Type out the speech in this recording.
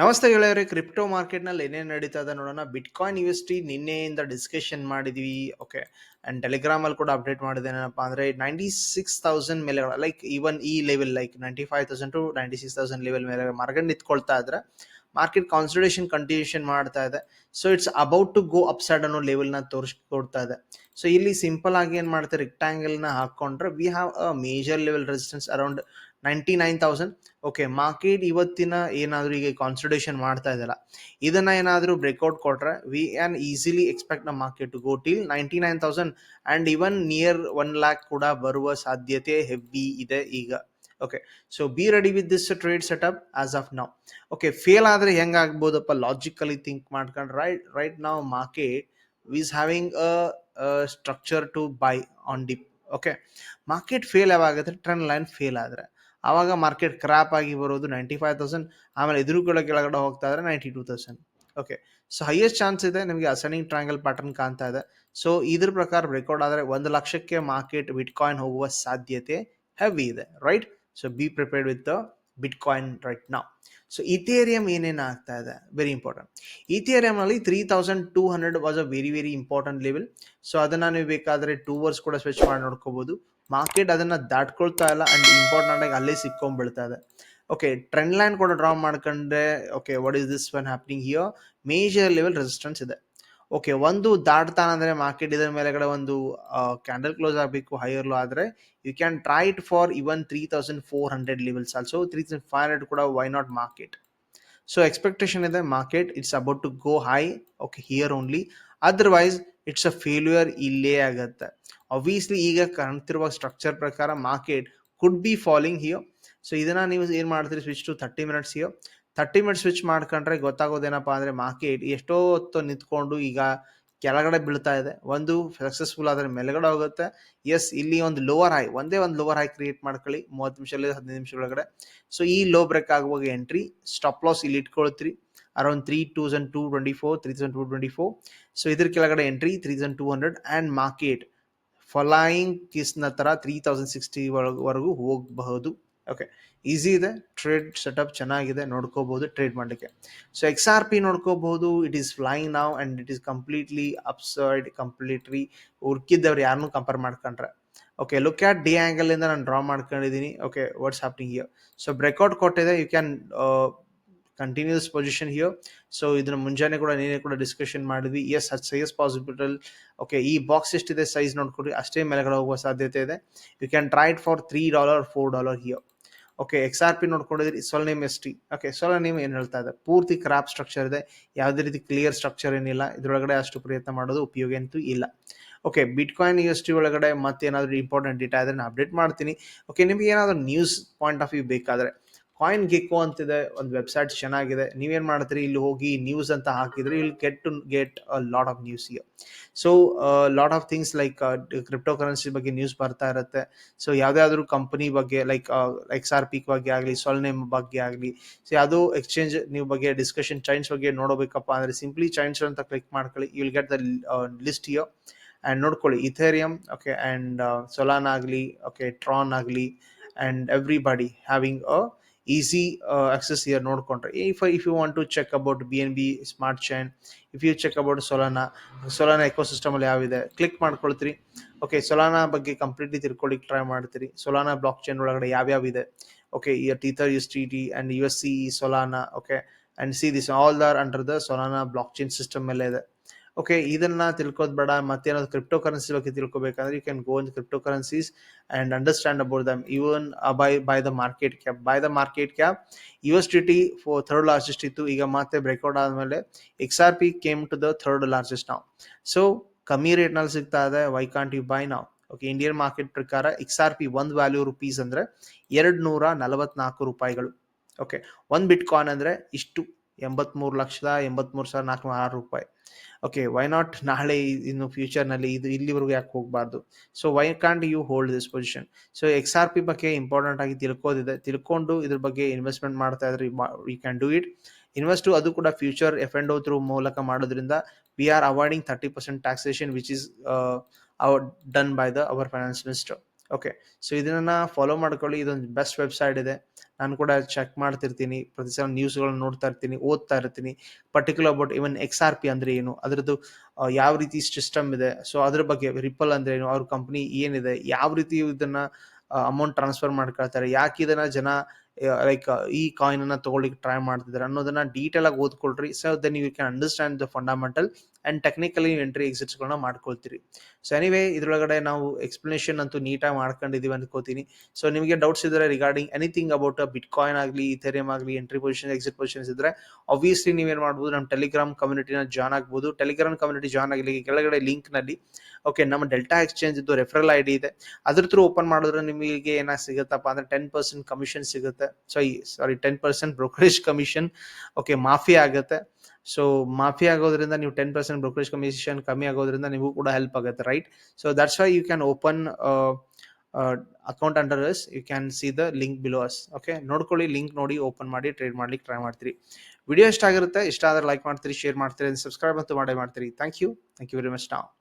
ನಮಸ್ತೆ ಗೆಳೆಯರೆ, ಕ್ರಿಪ್ಟೋ ಮಾರ್ಕೆಟ್ನಲ್ಲಿ ಏನೇನು ನಡೀತಾ ಇದೆ ನೋಡೋಣ. ಬಿಟ್ಕಾಯಿನ್ ಯು ಎಸ್ ಟಿ ನಿನ್ನೆಯಿಂದ ಡಿಸ್ಕಷನ್ ಮಾಡಿದ್ವಿ. ಓಕೆ ಆ್ಯಂಡ್ ಟೆಲಿಗ್ರಾಮಲ್ಲಿ ಕೂಡ ಅಪ್ಡೇಟ್ ಮಾಡಿದ್ದೇನಪ್ಪ ಅಂದರೆ ನೈಂಟಿ ಸಿಕ್ಸ್ ತೌಸಂಡ್ ಮೇಲೆ ಲೈಕ್ ಈವನ್ ಈ level, like ninety five thousand to ninety six thousand level ಮೇಲೆ ಮಾರ್ಕೆಟ್ ನಿಂತ್ಕೊಳ್ತಾ ಇದ್ರೆ, ಮಾರ್ಕೆಟ್ ಕಾನ್ಸಂಟ್ರೇಷನ್ ಕಂಟಿನ್ಯೂಷನ್ ಮಾಡ್ತಾ ಇದೆ. So it's about to go upside ಅನ್ನೋ ಲೆವೆಲ್ನ ತೋರಿಸ್ಕೊಡ್ತಾ ಇದೆ. ಸೊ ಇಲ್ಲಿ ಸಿಂಪಲ್ ಆಗಿ ಏನು ಮಾಡ್ತಾರೆ? ರೆಕ್ಟಾಂಗಲ್ನ ಹಾಕೊಂಡ್ರೆ we have a major level resistance around ninety nine thousand. Okay market ಇವತ್ತಿನ ಏನಾದರೂ ಈಗ ಕಾನ್ಸಂಟ್ರೇಷನ್ ಮಾಡ್ತಾ ಇದೆಯಲ್ಲ ಇದನ್ನು ಏನಾದರೂ ಬ್ರೇಕ್ಔಟ್ ಕೊಟ್ಟರೆ we can easily ಎಕ್ಸ್ಪೆಕ್ಟ್ನ market to go till ninety nine thousand and even near one lakh ಕೂಡ ಬರುವ ಸಾಧ್ಯತೆ ಹೆವಿ ಇದೆ ಈಗ. Okay so be ready with this trade setup as of ನಾವು ಓಕೆ ಫೇಲ್ ಆದರೆ ಹೆಂಗಾಗ್ಬೋದಪ್ಪ ಲಾಜಿಕಲಿ ಥಿಂಕ್ ಮಾಡ್ಕೊಂಡು ರೈಟ್ ರೈಟ್ ನಾವು market is having a structure to buy on dip okay market fail ಯಾವಾಗತ್ತೆ? Trend line fail ಆದರೆ. ಆವಾಗ market crop ಆಗಿ ಬರೋದು ninety five thousand ಆಮೇಲೆ ಎದುರು ಕೂಡ ಕೆಳಗಡೆ ಹೋಗ್ತಾ ಇದ್ರೆ ninety two thousand okay so highest chance ಇದೆ ನಿಮಗೆ ಅಸೆಂಡಿಂಗ್ ಟ್ರಯಾಂಗಲ್ ಪ್ಯಾಟರ್ನ್ ಕಾಣ್ತಾ ಇದೆ. ಸೊ ಇದ್ರ ಪ್ರಕಾರ ರೆಕಾರ್ಡ್ ಆದರೆ ಒಂದು ಲಕ್ಷಕ್ಕೆ ಮಾರ್ಕೆಟ್ ಬಿಟ್ಕಾಯಿನ್ ಹೋಗುವ ಸಾಧ್ಯತೆ ಹೆವಿ ಇದೆ right so be prepared with bitcoin right ನಾವು ಸೊ ಇಥೇರಿಯಂ ಏನೇನು ಆಗ್ತಾ ಇದೆ? Very important ಇಥೇರಿಯಂನಲ್ಲಿ three thousand two hundred was a very very important level so ಅದನ್ನು ನೀವು ಬೇಕಾದರೆ ಟೂ ವರ್ಸ್ ಕೂಡ ಸ್ವಿಚ್ ಮಾಡಿ ನೋಡ್ಕೋಬೋದು. ಮಾರ್ಕೆಟ್ ಅದನ್ನು ದಾಟ್ಕೊಳ್ತಾ ಇಲ್ಲ ಆ್ಯಂಡ್ ಇಂಪಾರ್ಟೆಂಟ್ ಆಗಿ ಅಲ್ಲೇ ಸಿಕ್ಕೊಂಡ್ಬಿಡ್ತಾ ಇದೆ. ಓಕೆ ಟ್ರೆಂಡ್ ಲೈನ್ ಕೂಡ ಡ್ರಾ ಮಾಡ್ಕೊಂಡ್ರೆ okay what is this one happening here major level resistance ಇದೆ. ಓಕೆ ಒಂದು ದಾಟ್ತಾನಂದ್ರೆ ಮಾರ್ಕೆಟ್ ಇದರ ಮೇಲೆಗಡೆ ಒಂದು ಕ್ಯಾಂಡಲ್ ಕ್ಲೋಸ್ ಆಗಬೇಕು ಹೈಯರ್ ಲೋ ಆದರೆ you can try it for even three thousand four hundred levels also three thousand five hundred ಕೂಡ why not market so expectation ಇದೆ market it's about to go high okay here only otherwise it's a failure ಇಲ್ಲೇ ಆಗುತ್ತೆ. Obviously ಈಗ ಕಾಣ್ತಿರುವ structure ಪ್ರಕಾರ market could be falling here so ಇದನ್ನ ನೀವು ಏನು ಮಾಡ್ತೀರಿ? Switch to thirty minutes here thirty minutes switch ಮಾಡ್ಕೊಂಡ್ರೆ ಗೊತ್ತಾಗೋದೇನಪ್ಪ ಅಂದರೆ ಮಾರ್ಕೆಟ್ ಎಷ್ಟೋ ಹೊತ್ತು ನಿಂತ್ಕೊಂಡು ಈಗ ಕೆಳಗಡೆ ಬೀಳ್ತಾ ಇದೆ. ಒಂದು ಸಕ್ಸಸ್ಫುಲ್ ಆದರೆ ಮೇಲ್ಗಡೆ ಹೋಗುತ್ತೆ. ಎಸ್ ಇಲ್ಲಿ ಒಂದು ಲೋವರ್ ಹೈ ಒಂದೇ ಒಂದು ಲೋವರ್ ಹೈ ಕ್ರಿಯೇಟ್ ಮಾಡ್ಕೊಳ್ಳಿ. ಮೂವತ್ತು ನಿಮಿಷ ಹದಿನೈದು ನಿಮಿಷ ಒಳಗಡೆ. ಸೊ ಈ ಲೋ ಬ್ರೇಕ್ ಆಗುವಾಗ ಎಂಟ್ರಿ ಸ್ಟಾಪ್ ಲಾಸ್ ಇಲ್ಲಿ ಇಟ್ಕೊಳ್ತೀರಿ. Around three thousand two twenty four three thousand two twenty four so ಇದ್ರ ಕೆಳಗಡೆ entry three thousand two hundred and market flying ಕಿಸ್ನ ಥರ ತ್ರೀ ತೌಸಂಡ್ ಸಿಕ್ಸ್ಟಿ ವರೆಗೂ ಹೋಗಬಹುದು. ಓಕೆ ಈಸಿ ಇದೆ. Trade setup ಚೆನ್ನಾಗಿದೆ. ನೋಡ್ಕೋಬಹುದು ಟ್ರೇಡ್ ಮಾಡಲಿಕ್ಕೆ. So X R P ನೋಡ್ಕೋಬಹುದು. It is flying now and it is completely upside completely ಉರ್ಕಿದ್ದವ್ರು ಯಾರನ್ನೂ ಕಂಪೇರ್ ಮಾಡ್ಕೊಂಡ್ರೆ. Okay look at the ಆ್ಯಂಗಲಿಂದ ನಾನು ಡ್ರಾ ಮಾಡ್ಕೊಂಡಿದ್ದೀನಿ. Okay what's happening here so breakout ಕೊಟ್ಟಿದೆ. You can continues position here so ಇದನ್ನ ಮುಂಜಾನೆ ಕೂಡ ನೀನೇ ಕೂಡ ಡಿಸ್ಕಷನ್ ಮಾಡಿದ್ವಿ. ಎಸ್ ಅದು ಸೈಸ್ ಪಾಸಿಬಿಟಲ್ ಓಕೆ ಈ ಬಾಕ್ಸ್ ಎಷ್ಟಿದೆ ಸೈಜ್ ನೋಡ್ಕೊಡಿ. ಅಷ್ಟೇ ಮೇಲೆಗಡೆ ಹೋಗುವ ಸಾಧ್ಯತೆ ಇದೆ. You can try it for three dollar four dollar here okay X R P ನೋಡ್ಕೊಂಡಿದ್ರಿ ಸೊಲ್ನೇಮ್ ಎಸ್ ಟಿ ಓಕೆ ಸೊಲ್ನೇಮ್ ಏನು ಹೇಳ್ತಾ ಇದೆ? ಪೂರ್ತಿ ಕ್ರಾಪ್ ಸ್ಟ್ರಕ್ಚರ್ ಇದೆ. ಯಾವುದೇ ರೀತಿ ಕ್ಲಿಯರ್ ಸ್ಟ್ರಕ್ಚರ್ ಏನಿಲ್ಲ. ಇದರೊಳಗಡೆ ಅಷ್ಟು ಪ್ರಯತ್ನ ಮಾಡೋದು ಉಪಯೋಗ ಅಂತೂ ಇಲ್ಲ. Okay bitcoin U S T ಒಳಗಡೆ ಮತ್ತೇನಾದರೂ ಇಂಪಾರ್ಟೆಂಟ್ ಡೇಟಾ ಇದ್ರೆ ನಾನು ಅಪ್ಡೇಟ್ ಮಾಡ್ತೀನಿ. ಓಕೆ ನಿಮಗೆ ಏನಾದರೂ ನ್ಯೂಸ್ ಪಾಯಿಂಟ್ ಆಫ್ ವ್ಯೂ ಬೇಕಾದರೆ ಕಾಯಿನ್ ಗಿಕ್ಕು ಅಂತಿದೆ, ಒಂದು ವೆಬ್ಸೈಟ್ ಚೆನ್ನಾಗಿದೆ. ನೀವೇನು ಮಾಡ್ತೀರಿ? ಇಲ್ಲಿ ಹೋಗಿ ನ್ಯೂಸ್ ಅಂತ ಹಾಕಿದ್ರೆ ಇಲ್ಲಿ get to get a lot of news here so lot of things like cryptocurrency ಬಗ್ಗೆ ನ್ಯೂಸ್ ಬರ್ತಾ ಇರುತ್ತೆ. ಸೊ ಯಾವುದಾದ್ರೂ ಕಂಪನಿ ಬಗ್ಗೆ ಲೈಕ್ ಎಕ್ಸ್ ಆರ್ ಪಿಕ್ ಬಗ್ಗೆ ಆಗಲಿ ಸೊಲ್ನೇಮ್ ಬಗ್ಗೆ ಆಗಲಿ ಸೊ ಯಾವುದು ಎಕ್ಸ್ಚೇಂಜ್ ನೀವು ಬಗ್ಗೆ ಡಿಸ್ಕಷನ್ ಚೈನ್ಸ್ ಬಗ್ಗೆ ನೋಡಬೇಕಪ್ಪ ಅಂದರೆ ಸಿಂಪ್ಲಿ ಚೈನ್ಸ್ ಅಂತ ಕ್ಲಿಕ್ ಮಾಡ್ಕೊಳ್ಳಿ you will get the list here and ನೋಡ್ಕೊಳ್ಳಿ ಇಥೇರಿಯಂ ಓಕೆ ಆ್ಯಂಡ್ ಸೊಲಾನ್ ಆಗಲಿ ಓಕೆ ಟ್ರಾನ್ ಆಗಲಿ and everybody having a easy access here ನೋಡ್ಕೊಂಡ್ರೆ. If if you want to check about B N B smart chain if you check about Solana Solana ಎಕೋಸಿಸ್ಟಮಲ್ಲಿ ಯಾವಿದೆ click ಮಾಡ್ಕೊಳ್ತೀರಿ. Okay Solana ಬಗ್ಗೆ completely ತಿಳ್ಕೊಳ್ಳಿಕ್ಕೆ try ಮಾಡ್ತೀರಿ. ಸೊಲಾನ block chain ಒಳಗಡೆ ಯಾವ್ಯಾವ ಇದೆ okay Tether US T T and U S C Solana okay and see this all there under the Solana blockchain system ಮೇಲೆ ಇದೆ ಓಕೆ ಇದನ್ನ ತಿಳ್ಕೋದ್ ಬೇಡ, ಮತ್ತೇನಾದ್ರು ಕ್ರಿಪ್ಟೋ ಕರೆನ್ಸಿ ಬಗ್ಗೆ ತಿಳ್ಕೊಬೇಕಂದ್ರೆ you can go in cryptocurrencies and understand about them even by by the market cap by the market cap U S T T four third largest ಇತ್ತು. ಈಗ ಮತ್ತೆ ಬ್ರೇಕ್ಔಟ್ ಆದಮೇಲೆ X R P came to the third largest ನಾವು so ಕಮ್ಮಿ ರೇಟ್ನಲ್ಲಿ ಸಿಗ್ತಾ ಇದೆ. Why can't you buy ನಾವು ಓಕೆ ಇಂಡಿಯನ್ ಮಾರ್ಕೆಟ್ ಪ್ರಕಾರ ಎಕ್ಸ್ ಆರ್ ಪಿ ಒಂದು ವ್ಯಾಲ್ಯೂ ರುಪೀಸ್ ಅಂದರೆ ಎರಡು ನೂರ ನಲವತ್ನಾಲ್ಕು ರೂಪಾಯಿಗಳು. ಓಕೆ ಒಂದು ಬಿಟ್ ಕಾಯಿನ್ ಅಂದರೆ ಇಷ್ಟು? ಎಂಬತ್ಮೂರು ಲಕ್ಷದ ಎಂಬತ್ಮೂರು ಸಾವಿರ ನಾಲ್ಕು ಆರು ರೂಪಾಯಿ. ಓಕೆ ವೈ ನಾಟ್ ನಾಳೆ ಇನ್ನು ಫ್ಯೂಚರ್ನಲ್ಲಿ ಇದು ಇಲ್ಲಿವರೆಗೂ ಯಾಕೆ ಹೋಗಬಾರ್ದು? So why can't you hold this position so X R P ಬಗ್ಗೆ ಇಂಪಾರ್ಟೆಂಟ್ ಆಗಿ ತಿಳ್ಕೋದಿದೆ. ತಿಳ್ಕೊಂಡು ಇದ್ರ ಬಗ್ಗೆ ಇನ್ವೆಸ್ಟ್ಮೆಂಟ್ ಮಾಡ್ತಾ ಇದ್ರೆ you can do it invest ಅದು ಕೂಡ future F and O through ಮೂಲಕ ಮಾಡೋದ್ರಿಂದ we are avoiding thirty percent taxation which is done by the our finance minister okay so ಇದನ್ನ ಫಾಲೋ ಮಾಡ್ಕೊಳ್ಳಿ, ಇದೊಂದು ಬೆಸ್ಟ್ ವೆಬ್ಸೈಟ್ ಇದೆ. ನಾನು ಕೂಡ ಚೆಕ್ ಮಾಡ್ತಿರ್ತೀನಿ, ಪ್ರತಿ ಸಲ ನ್ಯೂಸ್ಗಳನ್ನ ನೋಡ್ತಾ ಇರ್ತೀನಿ, ಓದ್ತಾ ಇರ್ತೀನಿ. Particular about even X R P ಅಂದ್ರೆ ಏನು, ಅದರದ್ದು ಯಾವ ರೀತಿ ಸಿಸ್ಟಮ್ ಇದೆ ಸೊ ಅದ್ರ ಬಗ್ಗೆ ರಿಪಲ್ ಅಂದ್ರೆ ಏನು, ಅವ್ರ ಕಂಪ್ನಿ ಏನಿದೆ, ಯಾವ ರೀತಿ ಇದನ್ನ ಅಮೌಂಟ್ ಟ್ರಾನ್ಸ್ಫರ್ ಮಾಡ್ಕೊಳ್ತಾರೆ, ಯಾಕೆ ಇದನ್ನ ಜನ ಲೈಕ್ ಈ ಕಾಯಿನ್ ಅನ್ನ ತಗೊಳ್ಳಿಕ್ಕೆ ಟ್ರೈ ಮಾಡ್ತಿದ್ದಾರೆ ಅನ್ನೋದನ್ನ ಡೀಟೇಲ್ ಆಗಿ ಓದ್ಕೊಳ್ರಿ. So then you can understand the fundamental and technically entry exits ಗಳನ್ನ ಮಾಡ್ಕೊಳ್ತೀರಿ. ಸೊ ಎನಿವೇ ಇದ್ರೊಳಗಡೆ ನಾವು ಎಕ್ಸ್ಪ್ಲನೇಷನ್ ಅಂತೂ ನೀಟಾಗಿ ಮಾಡ್ಕೊಂಡಿದೀವಿ ಅನ್ಕೋತೀನಿ. ಸೊ ನಿಮಗೆ ಡೌಟ್ಸ್ ಇದ್ರೆ regarding anything about bitcoin ಆಗಲಿ ಇಥೇರಿಯಂ ಆಗಲಿ ಎಂಟ್ರಿ ಪೊಸಿಷನ್ ಎಕ್ಸಿಟ್ ಪೊಸಿಷನ್ಸ್ ಇದ್ರೆ ಆಬ್ವಿಯಸ್ಲಿ ನೀವೇನ್ ಮಾಡ್ಬೋದು ನಮ್ಮ ಟೆಲಿಗ್ರಾಮ್ ಕಮ್ಯುನಿಟಿನ ಜಾಯ್ನ್ ಆಗ್ಬೋದು. ಟೆಲಿಗ್ರಾಮ್ ಕಮ್ಯುನಿಟಿ ಜಾಯ್ನ್ ಆಗಲಿ ಕೆಳಗಡೆ ಲಿಂಕ್ನಲ್ಲಿ ಓಕೆ ನಮ್ಮ ಡೆಲ್ಟಾ ಎಕ್ಸ್ಚೇಂಜ್ ಇದ್ದು ರೆಫರಲ್ ಐ ಡಿ ಇದೆ. ಅದ್ರ ಥ್ರೂ ಓಪನ್ ಮಾಡಿದ್ರೆ ನಿಮಗೆ ಏನಾಗ ಸಿಗುತ್ತಪ್ಪ ಅಂದ್ರೆ ಟೆನ್ ಪರ್ಸೆಂಟ್ ಕಮಿಷನ್ ಸಿಗುತ್ತೆ. So sorry ten percent brokerage commission okay ಮಾಫಿ ಆಗುತ್ತೆ. ಸೊ ಮಾಫಿ ಆಗೋದ್ರಿಂದ ನೀವು ಟೆನ್ ಪರ್ಸೆಂಟ್ ಬ್ರೋಕರೇಜ್ ಕಮಿಷನ್ ಕಮ್ಮಿ ಆಗೋದ್ರಿಂದ ನಿಮಗೂ ಕೂಡ ಹೆಲ್ಪ್ ಆಗುತ್ತೆ right so that's why you can open account under us you can see the link below us okay ನೋಡ್ಕೊಳ್ಳಿ link ನೋಡಿ ಓಪನ್ ಮಾಡಿ ಟ್ರೇಡ್ ಮಾಡ್ಲಿಕ್ಕೆ ಟ್ರೈ ಮಾಡ್ತೀರಿ. ವಿಡಿಯೋ ಇಷ್ಟ ಆಗಿರುತ್ತೆ, ಇಷ್ಟ ಆದ್ರೆ ಲೈಕ್ ಮಾಡ್ತೀರಿ ಶೇರ್ ಮಾಡ್ತೀರಿ ಸಬ್ಸ್ಕ್ರೈಬ್ ಅಂತೂ ಮಾಡೇ ಮಾಡ್ತೀರಿ. Thank you thank you very much ನಾವು